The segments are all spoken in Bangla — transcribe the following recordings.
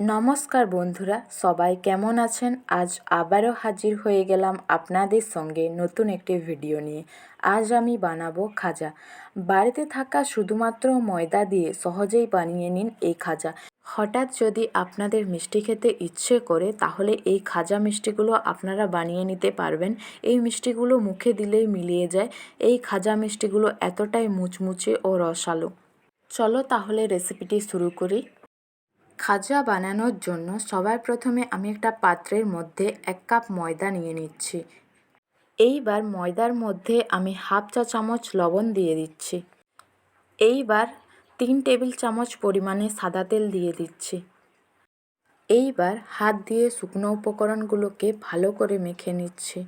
নমস্কার বন্ধুরা, সবাই কেমন আছেন? আজ আবারও হাজির হয়ে গেলাম আপনাদের সঙ্গে নতুন একটি ভিডিও নিয়ে। আজ আমি বানাবো খাজা। বাড়িতে থাকা শুধুমাত্র ময়দা দিয়ে সহজেই বানিয়ে নিন এই খাজা। হঠাৎ যদি আপনাদের মিষ্টি খেতে ইচ্ছে করে, তাহলে এই খাজা মিষ্টিগুলো আপনারা বানিয়ে নিতে পারবেন। এই মিষ্টিগুলো মুখে দিলেই মিলিয়ে যায়। এই খাজা মিষ্টিগুলো এতটাই মুচমুচে ও রসালো। চলো তাহলে রেসিপিটি শুরু করি। খাজা বানানোর জন্য সবার প্রথমে আমি একটা পাত্রের মধ্যে এক কাপ ময়দা নিয়ে নিচ্ছি। এইবার ময়দার মধ্যে আমি হাফ চা চামচ লবণ দিয়ে দিচ্ছি। এইবার তিন টেবিল চামচ পরিমাণে সাদা তেল দিয়ে দিচ্ছি। এইবার হাত দিয়ে শুকনো উপকরণগুলোকে ভালো করে মেখে নিচ্ছি।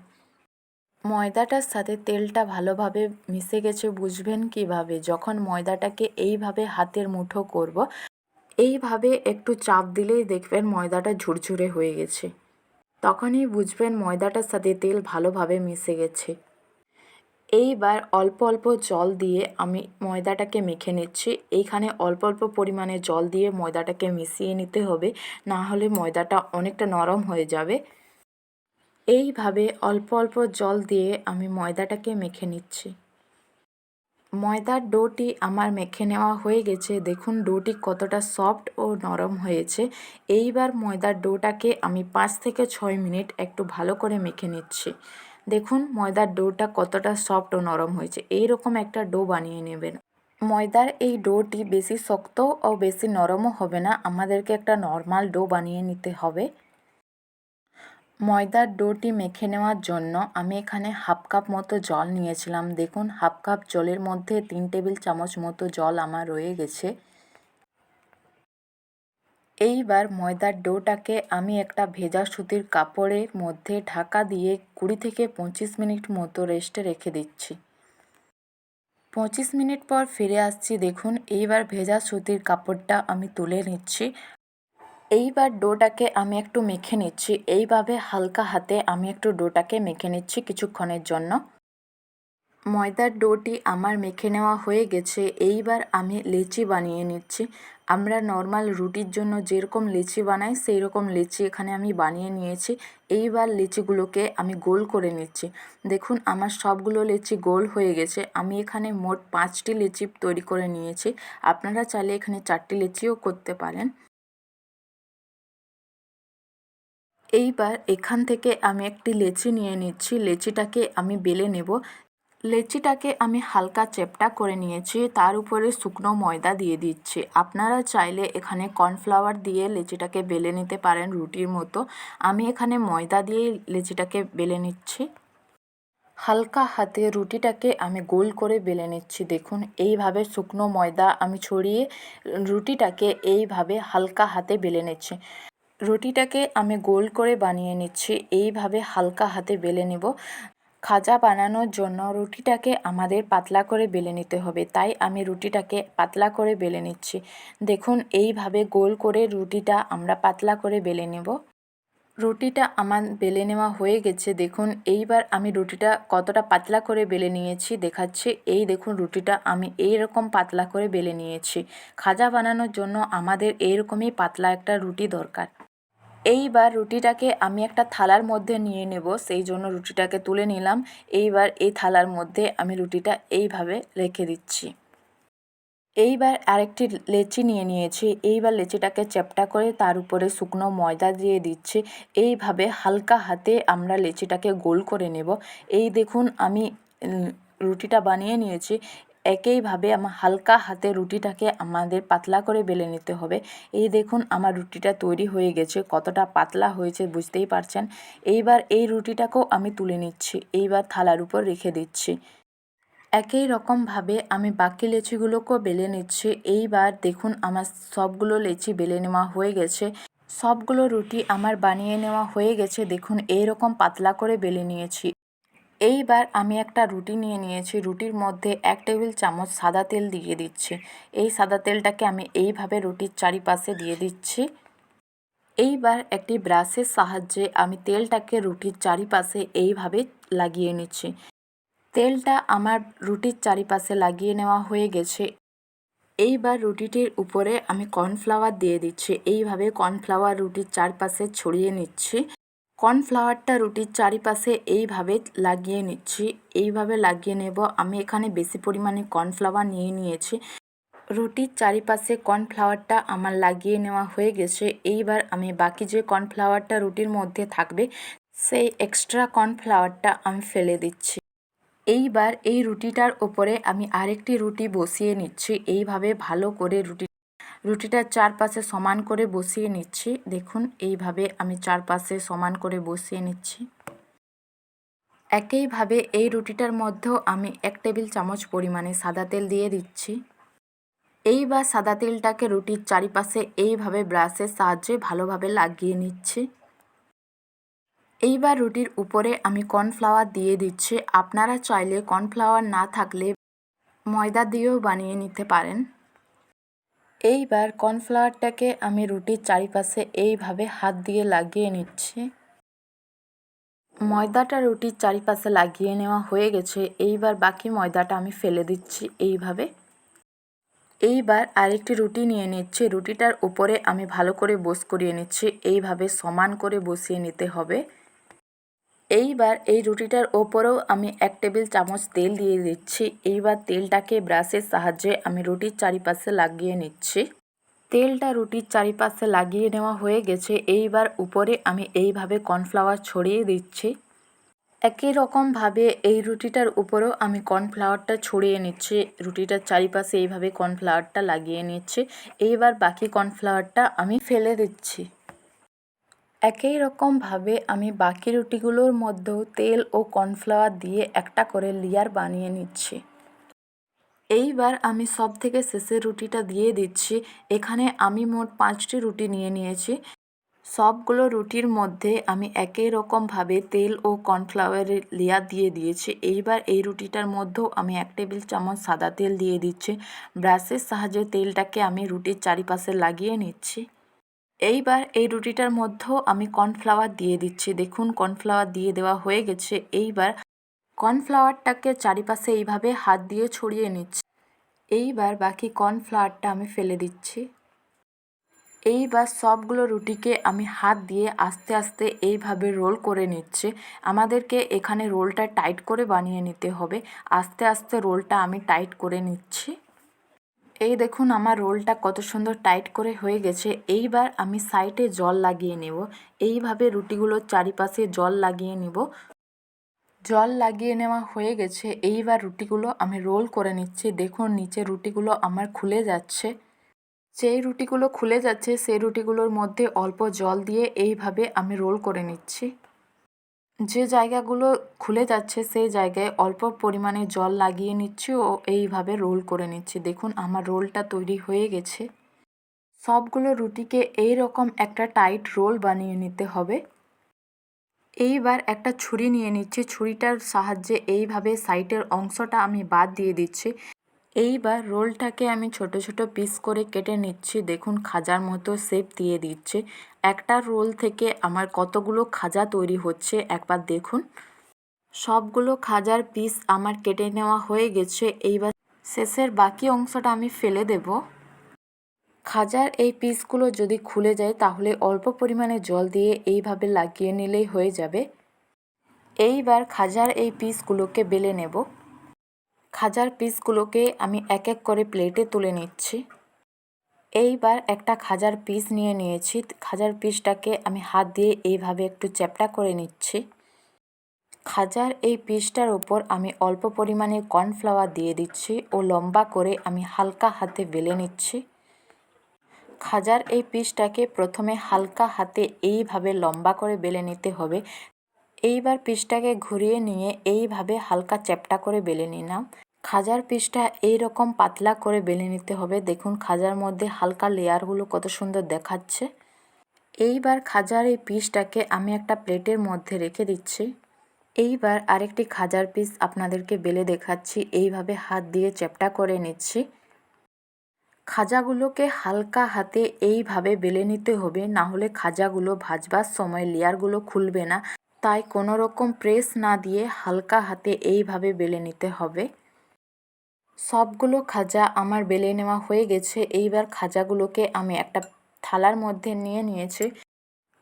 ময়দাটার সাথে তেলটা ভালোভাবে মিশে গেছে, বুঝবেন কীভাবে? যখন ময়দাটাকে এইভাবে হাতের মুঠো করব এইভাবে একটু চাপ দিলেই দেখবেন ময়দাটা ঝুরঝুরে হয়ে গেছে। তখনই বুঝবেন ময়দাটার সাথে তেল ভালোভাবে মিশে গেছে। এইবার অল্প অল্প জল দিয়ে আমি ময়দাটাকে মেখে নিচ্ছি। এইখানে অল্প অল্প পরিমাণে জল দিয়ে ময়দাটাকে মিশিয়ে নিতে হবে, না হলে ময়দাটা অনেকটা নরম হয়ে যাবে। এইভাবে অল্প অল্প জল দিয়ে আমি ময়দাটাকে মেখে নিচ্ছি। ময়দার ডোটি আমার মেখে নেওয়া হয়ে গেছে। দেখুন, ডোটি কতটা সফট ও নরম হয়েছে। এইবার ময়দার ডোটাকে আমি পাঁচ থেকে ছয় মিনিট একটু ভালো করে মেখে নিচ্ছি। দেখুন, ময়দার ডোটা কতটা সফট ও নরম হয়েছে। এই রকম একটা ডো বানিয়ে নেবেন। ময়দার এই ডোটি বেশি শক্ত ও বেশি নরমও হবে না। আমাদেরকে একটা নর্মাল ডো বানিয়ে নিতে হবে। ময়দার ডোটি মেখে নেওয়ার জন্য আমি এখানে হাফ কাপ মতো জল নিয়েছিলাম। দেখুন, হাফ কাপ জলের মধ্যে তিন টেবিল চামচ মতো জল আমার রয়ে গেছে। এইবার ময়দার ডোটাকে আমি একটা ভেজা সুতির কাপড়ের মধ্যে ঢাকা দিয়ে কুড়ি থেকে পঁচিশ মিনিট মতো রেস্টে রেখে দিচ্ছি। পঁচিশ মিনিট পর ফিরে আসছি। দেখুন, এইবার ভেজা সুতির কাপড়টা আমি তুলে নিচ্ছি। এইবার ডোটাকে আমি একটু মেখে নিচ্ছি। এইভাবে হালকা হাতে আমি একটু ডোটাকে মেখে নিচ্ছি কিছুক্ষণের জন্য। ময়দার ডোটি আমার মেখে নেওয়া হয়ে গেছে। এইবার আমি লেচি বানিয়ে নিচ্ছি। আমরা নর্মাল রুটির জন্য যেরকম লেচি বানাই সেই রকম লেচি এখানে আমি বানিয়ে নিয়েছি। এইবার লেচিগুলোকে আমি গোল করে নিচ্ছি। দেখুন, আমার সবগুলো লেচি গোল হয়ে গেছে। আমি এখানে মোট পাঁচটি লেচি তৈরি করে নিয়েছি। আপনারা চাইলে এখানে চারটি লেচিও করতে পারেন। এইবার এখান থেকে আমি একটি লেচি নিয়ে নিচ্ছি। লেচিটাকে আমি বেলে নেব। লেচিটাকে আমি হালকা চেপটা করে নিয়েছি। তার উপরে শুকনো ময়দা দিয়ে দিচ্ছি। আপনারা চাইলে এখানে কর্নফ্লাওয়ার দিয়ে লেচিটাকে বেলে নিতে পারেন রুটির মতো। আমি এখানে ময়দা দিয়ে লেচিটাকে বেলে নিচ্ছি। হালকা হাতে রুটিটাকে আমি গোল করে বেলে নিচ্ছি। দেখুন, এইভাবে শুকনো ময়দা আমি ছড়িয়ে রুটিটাকে এইভাবে হালকা হাতে বেলে নিচ্ছি। রুটিটাকে আমি গোল করে বানিয়ে নিচ্ছি। এইভাবে হালকা হাতে বেলে নেব। খাজা বানানোর জন্য রুটিটাকে আমাদের পাতলা করে বেলে নিতে হবে। তাই আমি রুটিটাকে পাতলা করে বেলে নিচ্ছি। দেখুন, এইভাবে গোল করে রুটিটা আমরা পাতলা করে বেলে নেব। রুটিটা আমার বেলে নেওয়া হয়ে গেছে। দেখুন, এইবার আমি রুটিটা কতটা পাতলা করে বেলে নিয়েছি দেখাচ্ছি। এই দেখুন, রুটিটা আমি এই রকম পাতলা করে বেলে নিয়েছি। খাজা বানানোর জন্য আমাদের এইরকমই পাতলা একটা রুটি দরকার। এইবার রুটিটাকে আমি একটা থালার মধ্যে নিয়ে নেব, সেই জন্য রুটিটাকে তুলে নিলাম। এইবার এই থালার মধ্যে আমি রুটিটা এইভাবে রেখে দিচ্ছি। এইবার আরেকটি লেচি নিয়ে নিয়েছি। এইবার লেচিটাকে চ্যাপটা করে তার উপরে শুকনো ময়দা দিয়ে দিচ্ছি। এইভাবে হালকা হাতে আমরা লেচিটাকে গোল করে নেব। এই দেখুন, আমি রুটিটা বানিয়ে নিয়েছি। একইভাবে আমার হালকা হাতে রুটিটাকে আমাদের পাতলা করে বেলে নিতে হবে। এই দেখুন আমার রুটিটা তৈরি হয়ে গেছে, কতটা পাতলা হয়েছে বুঝতেই পারছেন? এইবার এই রুটিটাকেও আমি তুলে নিচ্ছি, এইবার থালার উপর রেখে দিচ্ছি। একই রকমভাবে আমি বাকি লেচিগুলোকেও বেলে নিচ্ছি, এইবার দেখুন আমার সবগুলো লেচি বেলে নেওয়া হয়ে গেছে। সবগুলো রুটি আমার বানিয়ে নেওয়া হয়ে গেছে, দেখুন এই রকম পাতলা করে বেলে নিয়েছি। এইবার আমি একটা রুটি নিয়ে নিয়েছি। রুটির মধ্যে এক টেবিল চামচ সাদা তেল দিয়ে দিচ্ছি। এই সাদা তেলটাকে আমি এইভাবে রুটির চারিপাশে দিয়ে দিচ্ছি। এইবার একটি ব্রাশের সাহায্যে আমি তেলটাকে রুটির চারিপাশে এইভাবে লাগিয়ে নিচ্ছি। তেলটা আমার রুটির চারিপাশে লাগিয়ে নেওয়া হয়ে গেছে। এইবার রুটিটির উপরে আমি কর্নফ্লাওয়ার দিয়ে দিচ্ছি। এইভাবে কর্নফ্লাওয়ার রুটির চারপাশে ছড়িয়ে নিচ্ছি। কর্নফ্লাওয়ারটা রুটির চারিপাশে এইভাবে লাগিয়ে নিচ্ছি, এইভাবে লাগিয়ে নেব। আমি এখানে বেশি পরিমাণে কর্নফ্লাওয়ার নিয়ে নিয়েছি। রুটির চারিপাশে কর্নফ্লাওয়ারটা আমার লাগিয়ে নেওয়া হয়ে গেছে। এইবার আমি বাকি যে কর্নফ্লাওয়ারটা রুটির মধ্যে থাকবে, সেই এক্সট্রা কর্নফ্লাওয়ারটা আমি ফেলে দিচ্ছি। এইবার এই রুটিটার ওপরে আমি আরেকটি রুটি বসিয়ে নিচ্ছি। এইভাবে ভালো করে রুটি রুটিটার চারপাশে সমান করে বসিয়ে নিচ্ছি। দেখুন, এইভাবে আমি চারপাশে সমান করে বসিয়ে নিচ্ছি। একইভাবে এই রুটিটার মধ্যেও আমি এক টেবিল চামচ পরিমাণে সাদা তেল দিয়ে দিচ্ছি। এইবার সাদা তেলটাকে রুটির চারিপাশে এইভাবে ব্রাশের সাহায্যে ভালোভাবে লাগিয়ে নিচ্ছি। এইবার রুটির উপরে আমি কর্নফ্লাওয়ার দিয়ে দিচ্ছি। আপনারা চাইলে কর্নফ্লাওয়ার না থাকলে ময়দা দিয়েও বানিয়ে নিতে পারেন। এইবার কর্নফ্লাওয়ারটাকে আমি রুটির চারিপাশে এইভাবে হাত দিয়ে লাগিয়ে নিচ্ছি। ময়দাটা রুটির চারিপাশে লাগিয়ে নেওয়া হয়ে গেছে। এইবার বাকি ময়দাটা আমি ফেলে দিচ্ছি এইভাবে। এইবার আরেকটি রুটি নিয়ে নিচ্ছি। রুটিটার উপরে আমি ভালো করে বস করিয়ে নিচ্ছি। এইভাবে সমান করে বসিয়ে নিতে হবে। এইবার এই রুটিটার ওপরেও আমি এক টেবিল চামচ তেল দিয়ে দিচ্ছি। এইবার তেলটাকে ব্রাশের সাহায্যে আমি রুটির চারিপাশে লাগিয়ে নিচ্ছি। তেলটা রুটির চারিপাশে লাগিয়ে নেওয়া হয়ে গেছে। এইবার উপরে আমি এইভাবে কর্নফ্লাওয়ার ছড়িয়ে দিচ্ছি। একই রকমভাবে এই রুটিটার উপরেও আমি কর্নফ্লাওয়ারটা ছড়িয়ে নিচ্ছি। রুটিটার চারিপাশে এইভাবে কর্নফ্লাওয়ারটা লাগিয়ে নিচ্ছি। এইবার বাকি কর্নফ্লাওয়ারটা আমি ফেলে দিচ্ছি। একই রকমভাবে আমি বাকি রুটিগুলোর মধ্যেও তেল ও কর্নফ্লাওয়ার দিয়ে একটা করে লেয়ার বানিয়ে নিচ্ছি। এইবার আমি সব থেকে শেষের রুটিটা দিয়ে দিচ্ছি। এখানে আমি মোট পাঁচটি রুটি নিয়ে নিয়েছি। সবগুলো রুটির মধ্যে আমি একই রকমভাবে তেল ও কর্নফ্লাওয়ারের লেয়ার দিয়ে দিয়েছি। এইবার এই রুটিটার মধ্যেও আমি এক টেবিল চামচ সাদা তেল দিয়ে দিচ্ছি। ব্রাশের সাহায্যে তেলটাকে আমি রুটির চারিপাশে লাগিয়ে নিচ্ছি। এইবার এই রুটিটার মধ্যেও আমি কর্নফ্লাওয়ার দিয়ে দিচ্ছি। দেখুন, কর্নফ্লাওয়ার দিয়ে দেওয়া হয়ে গেছে। এইবার কর্নফ্লাওয়ারটাকে চারিপাশে এইভাবে হাত দিয়ে ছড়িয়ে নিচ্ছি। এইবার বাকি কর্নফ্লাওয়ারটা আমি ফেলে দিচ্ছি। এইবার সবগুলো রুটিকে আমি হাত দিয়ে আস্তে আস্তে এইভাবে রোল করে নিচ্ছি। আমাদেরকে এখানে রোলটা টাইট করে বানিয়ে নিতে হবে। আস্তে আস্তে রোলটা আমি টাইট করে নিচ্ছি। এই দেখুন আমার রোলটা কত সুন্দর টাইট করে হয়ে গেছে। এইবার আমি সাইডে জল লাগিয়ে নেব। এইভাবে রুটিগুলোর চারিপাশে জল লাগিয়ে নেব। জল লাগিয়ে নেওয়া হয়ে গেছে। এইবার রুটিগুলো আমি রোল করে নিচ্ছি। দেখুন নিচে রুটিগুলো আমার খুলে যাচ্ছে। যেই রুটিগুলো খুলে যাচ্ছে, সেই রুটিগুলোর মধ্যে অল্প জল দিয়ে এইভাবে আমি রোল করে নিচ্ছি। যে জায়গাগুলো খুলে যাচ্ছে, সেই জায়গায় অল্প পরিমাণে জল লাগিয়ে নিচ্ছি ও এইভাবে রোল করে নিচ্ছি। দেখুন, আমার রোলটা তৈরি হয়ে গেছে। সবগুলো রুটিকে এই রকম একটা টাইট রোল বানিয়ে নিতে হবে। এইবার একটা ছুরি নিয়ে নিচ্ছি। ছুরিটার সাহায্যে এইভাবে সাইটের অংশটা আমি বাদ দিয়ে দিচ্ছি। এইবার রোলটাকে আমি ছোট ছোট পিস করে কেটে নিচ্ছি। দেখুন, খাজার মতো শেপ দিয়ে দিচ্ছে। একটা রোল থেকে আমার কতগুলো খাজা তৈরি হচ্ছে একবার দেখুন। সবগুলো খাজার পিস আমার কেটে নেওয়া হয়ে গেছে। এইবার শেষের বাকি অংশটা আমি ফেলে দেব। খাজার এই পিসগুলো যদি খুলে যায়, তাহলে অল্প পরিমাণে জল দিয়ে এইভাবে লাগিয়ে নিলেই হয়ে যাবে। এইবার খাজার এই পিসগুলোকে বেলে নেব। খাজার পিসগুলোকে আমি এক এক করে প্লেটে তুলে নিচ্ছি। এইবার একটা খাজার পিস নিয়ে নিয়েছি। খাজার পিসটাকে আমি হাত দিয়ে এইভাবে একটু চ্যাপটা করে নিচ্ছি। খাজার এই পিসটার ওপর আমি অল্প পরিমাণে কর্নফ্লাওয়ার দিয়ে দিচ্ছি ও লম্বা করে আমি হালকা হাতে বেলে নিচ্ছি। খাজার এই পিসটাকে প্রথমে হালকা হাতে এইভাবে লম্বা করে বেলে নিতে হবে। এইবার পিসটাকে ঘুরিয়ে নিয়ে এইভাবে হালকা চ্যাপটা করে বেলে নিলাম। খাজার পিসটা এই রকম পাতলা করে বেলে নিতে হবে। দেখুন খাজার মধ্যে হালকা লেয়ারগুলো কত সুন্দর দেখাচ্ছে। এইবার খাজার এই পিসটাকে আমি একটা প্লেটের মধ্যে রেখে দিচ্ছি। এইবার আরেকটি খাজার পিস আপনাদেরকে বেলে দেখাচ্ছি। এইভাবে হাত দিয়ে চ্যাপটা করে নিচ্ছি। খাজাগুলোকে হালকা হাতে এইভাবে বেলে নিতে হবে। না হলে খাজাগুলো ভাজবার সময় লেয়ারগুলো খুলবে না। তাই কোনো রকম প্রেস না দিয়ে হালকা হাতে এইভাবে বেলে নিতে হবে। সবগুলো খাজা আমার বেলে নেওয়া হয়ে গেছে, এইবার খাজাগুলোকে আমি একটা থালার মধ্যে নিয়ে নিয়েছি।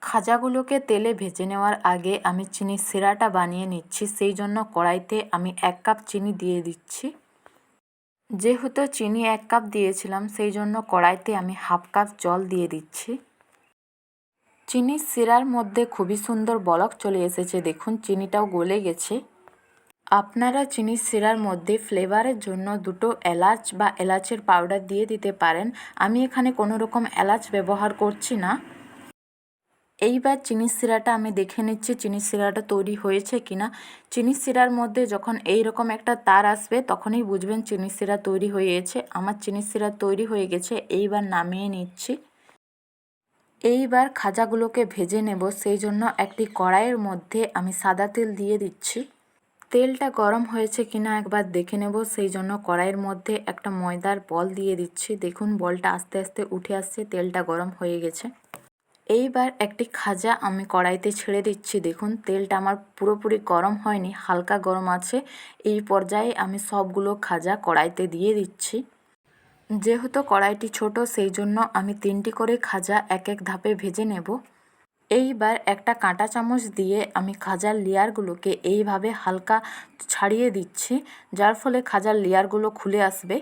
খাজাগুলোকে তেলে ভেজে নেওয়ার আগে আমি চিনির সিরাটা বানিয়ে নিচ্ছি, সেই জন্য কড়াইতে আমি এক কাপ চিনি দিয়ে দিচ্ছি। যেহেতু চিনি এক কাপ দিয়েছিলাম, সেই জন্য কড়াইতে আমি হাফ কাপ জল দিয়ে দিচ্ছি। চিনির শিরার মধ্যে খুবই সুন্দর বলক চলে এসেছে। দেখুন, চিনিটাও গলে গেছে। আপনারা চিনির শিরার মধ্যে ফ্লেভারের জন্য দুটো এলাচ বা এলাচের পাউডার দিয়ে দিতে পারেন। আমি এখানে কোনো রকম এলাচ ব্যবহার করছি না। এইবার চিনির শিরাটা আমি দেখে নিচ্ছি চিনির শিরাটা তৈরি হয়েছে কি না চিনির শিরার মধ্যে যখন এই রকম একটা তার আসবে, তখনই বুঝবেন চিনির শিরা তৈরি হয়েছে। আমার চিনির শিরা তৈরি হয়ে গেছে, এইবার নামিয়ে নিচ্ছি। এইবার খাজাগুলোকে ভেজে নেব সেই জন্য একটি কড়াইয়ের মধ্যে আমি সাদা তেল দিয়ে দিচ্ছি। তেলটা গরম হয়েছে কিনা একবার দেখে নেব সেই জন্য কড়াইয়ের মধ্যে একটা ময়দার বল দিয়ে দিচ্ছি। দেখুন, বলটা আস্তে আস্তে উঠে আসছে, তেলটা গরম হয়ে গেছে। এইবার একটি খাজা আমি কড়াইতে ছেড়ে দিচ্ছি। দেখুন, তেলটা আমার পুরোপুরি গরম হয়নি, হালকা গরম আছে। এই পর্যায়ে আমি সবগুলো খাজা কড়াইতে দিয়ে দিচ্ছি। যেহেতু কড়াইটি ছোট, সেই জন্য আমি তিনটি করে খাজা এক এক ধাপে ভেজে নেব। এইবার একটা কাঁটা চামচ দিয়ে আমি খাজার লেয়ারগুলোকে এইভাবে হালকা ছাড়িয়ে দিচ্ছি, যার ফলে খাজার লেয়ারগুলো খুলে আসবে।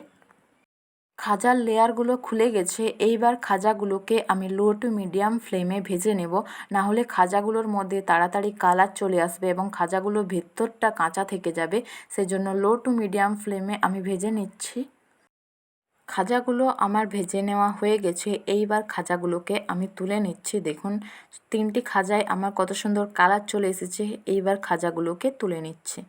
খাজার লেয়ারগুলো খুলে গেছে, এইবার খাজাগুলোকে আমি লো টু মিডিয়াম ফ্লেমে ভেজে নেব। না হলে খাজাগুলোর মধ্যে তাড়াতাড়ি কালার চলে আসবে এবং খাজাগুলো ভেতরটা কাঁচা থেকে যাবে, সেজন্য লো টু মিডিয়াম ফ্লেমে আমি ভেজে নিচ্ছি। খাজাগুলো আমার ভেজে নেওয়া হয়ে গেছে। এইবার খাজাগুলোকে আমি তুলে নিচ্ছি। দেখুন, তিনটি খাজায় আমার কত সুন্দর কালার চলে এসেছে। এইবার খাজাগুলোকে তুলে নিচ্ছি।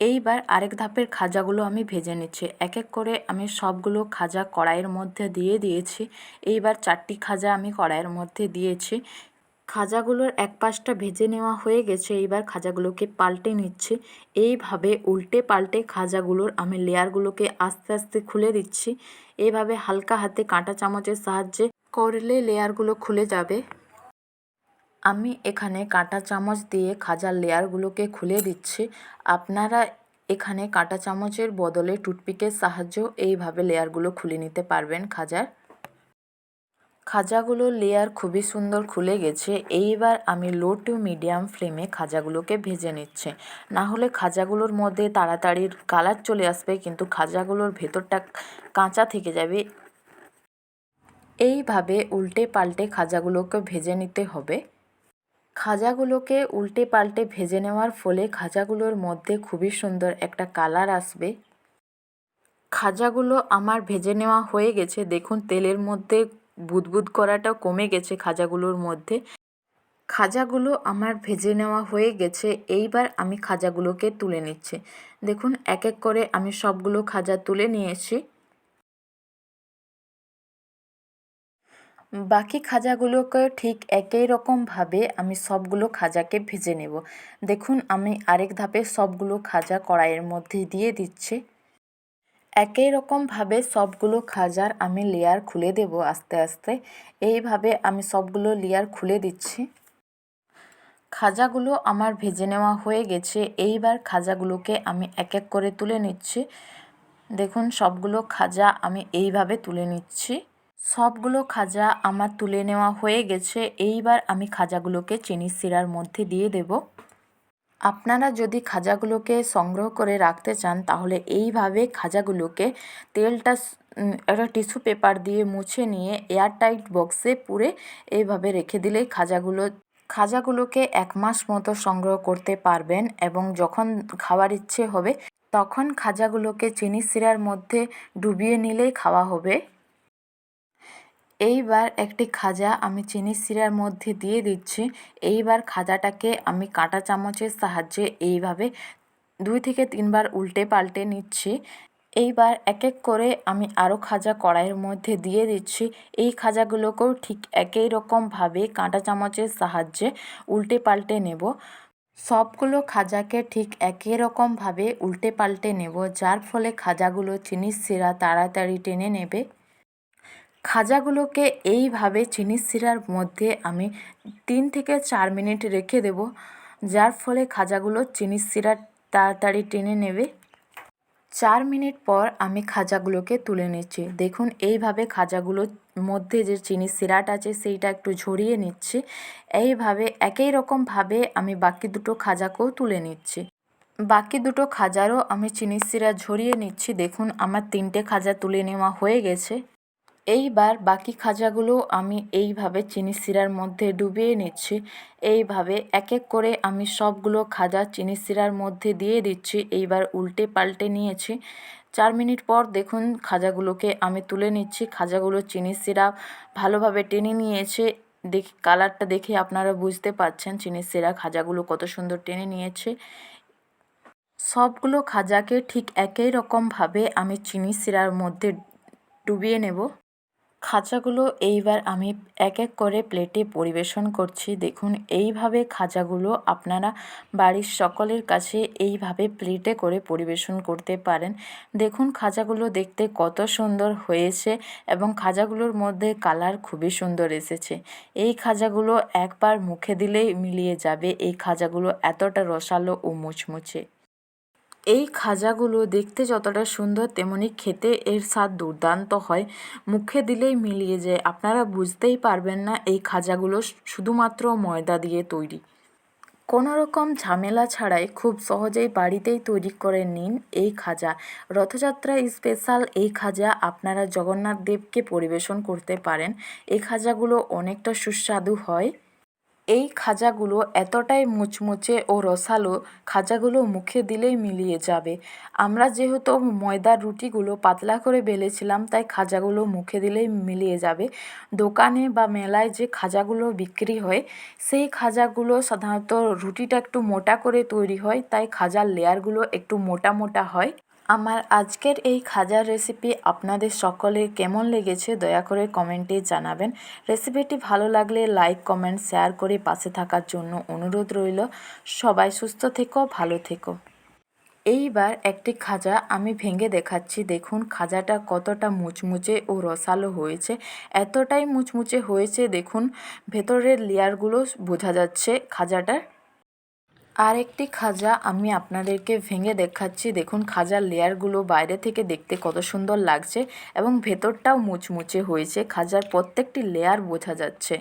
এইবার আরেক ধাপের খাজাগুলো আমি ভেজে নিচ্ছি। এক এক করে আমি সবগুলো খাজা কড়াইয়ের মধ্যে দিয়ে দিয়েছি। এইবার চারটি খাজা আমি কড়াইয়ের মধ্যে দিয়েছি। খাজাগুলোর এক পাশটা ভেজে নেওয়া হয়ে গেছে, এইবার খাজাগুলোকে পাল্টে নিচ্ছি। এইভাবে উল্টে পাল্টে খাজাগুলোর আমি লেয়ারগুলোকে আস্তে আস্তে খুলে দিচ্ছি। এইভাবে হালকা হাতে কাঁটা চামচের সাহায্যে করলে লেয়ারগুলো খুলে যাবে। আমি এখানে কাঁটা চামচ দিয়ে খাজার লেয়ারগুলোকে খুলে দিচ্ছি। আপনারা এখানে কাঁটা চামচের বদলে টুথপিকের সাহায্যেও এইভাবে লেয়ারগুলো খুলে নিতে পারবেন খাজার। খাজাগুলো লেয়ার খুবই সুন্দর খুলে গেছে। এইবার আমি লো টু মিডিয়াম ফ্লেমে খাজাগুলোকে ভেজে নিচ্ছি। না হলে খাজাগুলোর মধ্যে তাড়াতাড়ি কালার চলে আসবে, কিন্তু খাজাগুলোর ভেতরটা কাঁচা থেকে যাবে। এইভাবে উল্টে পাল্টে খাজাগুলোকে ভেজে নিতে হবে। খাজাগুলোকে উল্টে পাল্টে ভেজে নেওয়ার ফলে খাজাগুলোর মধ্যে খুবই সুন্দর একটা কালার আসবে। খাজাগুলো আমার ভেজে নেওয়া হয়ে গেছে। দেখুন, তেলের মধ্যে বুদবুদ করাটা কমে গেছে খাজাগুলোর মধ্যে। খাজাগুলো আমার ভেজে নেওয়া হয়ে গেছে, এইবার আমি খাজাগুলোকে তুলে নিচ্ছি। দেখুন এক এক করে আমি সবগুলো খাজা তুলে নিয়েছি। বাকি খাজাগুলোকে ঠিক একই রকমভাবে আমি সবগুলো খাজাকে ভেজে নেব। দেখুন, আমি আরেক ধাপে সবগুলো খাজা কড়াইয়ের মধ্যে দিয়ে দিচ্ছি। একই রকমভাবে সবগুলো খাজার আমি লেয়ার খুলে দেব আস্তে আস্তে। এইভাবে আমি সবগুলো লেয়ার খুলে দিচ্ছি। খাজাগুলো আমার ভেজে নেওয়া হয়ে গেছে। এইবার খাজাগুলোকে আমি এক এক করে তুলে নিচ্ছি। দেখুন, সবগুলো খাজা আমি এইভাবে তুলে নিচ্ছি। সবগুলো খাজা আমার তুলে নেওয়া হয়ে গেছে। এইবার আমি খাজাগুলোকে চিনির শিরার মধ্যে দিয়ে দেব। আপনারা যদি খাজাগুলোকে সংগ্রহ করে রাখতে চান, তাহলে এইভাবে খাজাগুলোকে তেলটা একটা টিস্যু পেপার দিয়ে মুছে নিয়ে এয়ারটাইট বক্সে পুরে এইভাবে রেখে দিলেই খাজাগুলো, খাজাগুলোকে এক মাস মতো সংগ্রহ করতে পারবেন এবং যখন খাওয়ার ইচ্ছে হবে, তখন খাজাগুলোকে চিনি শিরার মধ্যে ডুবিয়ে নিলেই খাওয়া হবে। এইবার একটি খাজা আমি চিনি শিরার মধ্যে দিয়ে দিচ্ছি। এইবার খাজাটাকে আমি কাঁটা চামচের সাহায্যে এইভাবে দুই থেকে তিনবার উল্টে পাল্টে নিচ্ছি। এইবার এক এক করে আমি আরও খাজা কড়াইয়ের মধ্যে দিয়ে দিচ্ছি। এই খাজাগুলোকেও ঠিক একই রকমভাবে কাঁটা চামচের সাহায্যে উল্টে পাল্টে নেব। সবগুলো খাজাকে ঠিক একই রকমভাবে উল্টে পাল্টে নেব, যার ফলে খাজাগুলো চিনির শিরা তাড়াতাড়ি টেনে নেবে। খাজাগুলোকে এইভাবে চিনির শিরার মধ্যে আমি তিন থেকে চার মিনিট রেখে দেব, যার ফলে খাজাগুলো চিনির শিরা তাড়াতাড়ি টেনে নেবে। চার মিনিট পর আমি খাজাগুলোকে তুলে নিচ্ছি। দেখুন, এইভাবে খাজাগুলোর মধ্যে যে চিনি সিরাট আছে, সেইটা একটু ঝরিয়ে নিচ্ছি। এইভাবে একই রকমভাবে আমি বাকি দুটো খাজাকেও তুলে নিচ্ছি। বাকি দুটো খাজারও আমি চিনি সিরা ঝরিয়ে নিচ্ছি। দেখুন, আমার তিনটে খাজা তুলে নেওয়া হয়ে গেছে। এইবার বাকি খাজাগুলো আমি এইভাবে চিনি শিরার মধ্যে ডুবিয়ে নিচ্ছি। এইভাবে এক এক করে আমি সবগুলো খাজা চিনি শিরার মধ্যে দিয়ে দিচ্ছি। এইবার উল্টে পাল্টে নিয়েছি। চার মিনিট পর দেখুন খাজাগুলোকে আমি তুলে নিচ্ছি। খাজাগুলো চিনি শিরা ভালোভাবে টেনে নিয়েছে। দেখ, কালারটা দেখে আপনারা বুঝতে পারছেন চিনি শিরা খাজাগুলো কত সুন্দর টেনে নিয়েছে। সবগুলো খাজাকে ঠিক একই রকমভাবে আমি চিনি শিরার মধ্যে ডুবিয়ে নেব। খাঁচাগুলো এইবার আমি এক এক করে প্লেটে পরিবেশন করছি। দেখুন, এইভাবে খাঁচাগুলো আপনারা বাড়ির সকলের কাছে এইভাবে প্লেটে করে পরিবেশন করতে পারেন। দেখুন, খাঁচাগুলো দেখতে কত সুন্দর হয়েছে এবং খাজাগুলোর মধ্যে কালার খুবই সুন্দর এসেছে। এই খাজাগুলো একবার মুখে দিলেই মিলিয়ে যাবে। এই খাজাগুলো এতটা রসালো ও মুচমুচে। এই খাজাগুলো দেখতে যতটা সুন্দর তেমনি খেতে এর স্বাদ দুর্দান্ত হয়। মুখে দিলেই মিলিয়ে যায়। আপনারা বুঝতেই পারবেন না এই খাজাগুলো শুধুমাত্র ময়দা দিয়ে তৈরি। কোনো রকম ঝামেলা ছাড়াই খুব সহজেই বাড়িতেই তৈরি করে নিন এই খাজা। রথযাত্রা স্পেশাল এই খাজা আপনারা জগন্নাথ দেবকে পরিবেশন করতে পারেন। এই খাজাগুলো অনেকটা সুস্বাদু হয়। এই খাজাগুলো এতটাই মুচমুচে ও রসালো, খাজাগুলো মুখে দিলেই মিলিয়ে যাবে। আমরা যেহেতু ময়দার রুটিগুলো পাতলা করে বেলেছিলাম, তাই খাজাগুলো মুখে দিলেই মিলিয়ে যাবে। দোকানে বা মেলায় যে খাজাগুলো বিক্রি হয়, সেই খাজাগুলো সাধারণত রুটিটা একটু মোটা করে তৈরি হয়, তাই খাজার লেয়ারগুলো একটু মোটা মোটা হয়। আমার আজকের এই খাজার রেসিপি আপনাদের সকলের কেমন লেগেছে দয়া করে কমেন্টে জানাবেন। রেসিপিটি ভালো লাগলে লাইক কমেন্ট শেয়ার করে পাশে থাকার জন্য অনুরোধ রইল। সবাই সুস্থ থেকো, ভালো থেকো। এইবার একটি খাজা আমি ভেঙে দেখাচ্ছি। দেখুন, খাজাটা কতটা মুচমুচে ও রসালো হয়েছে। এতটাই মুচমুচে হয়েছে, দেখুন, ভেতরের লেয়ারগুলো বোঝা যাচ্ছে খাজাটার। আর একটি খাজা আমি আপনাদেরকে ভেঙে দেখাচ্ছি। দেখুন, খাজার লেয়ারগুলো বাইরে থেকে দেখতে কত সুন্দর লাগছে এবং ভেতরটাও মুচমুচে হয়েছে। খাজার প্রত্যেকটি লেয়ার বোঝা যাচ্ছে।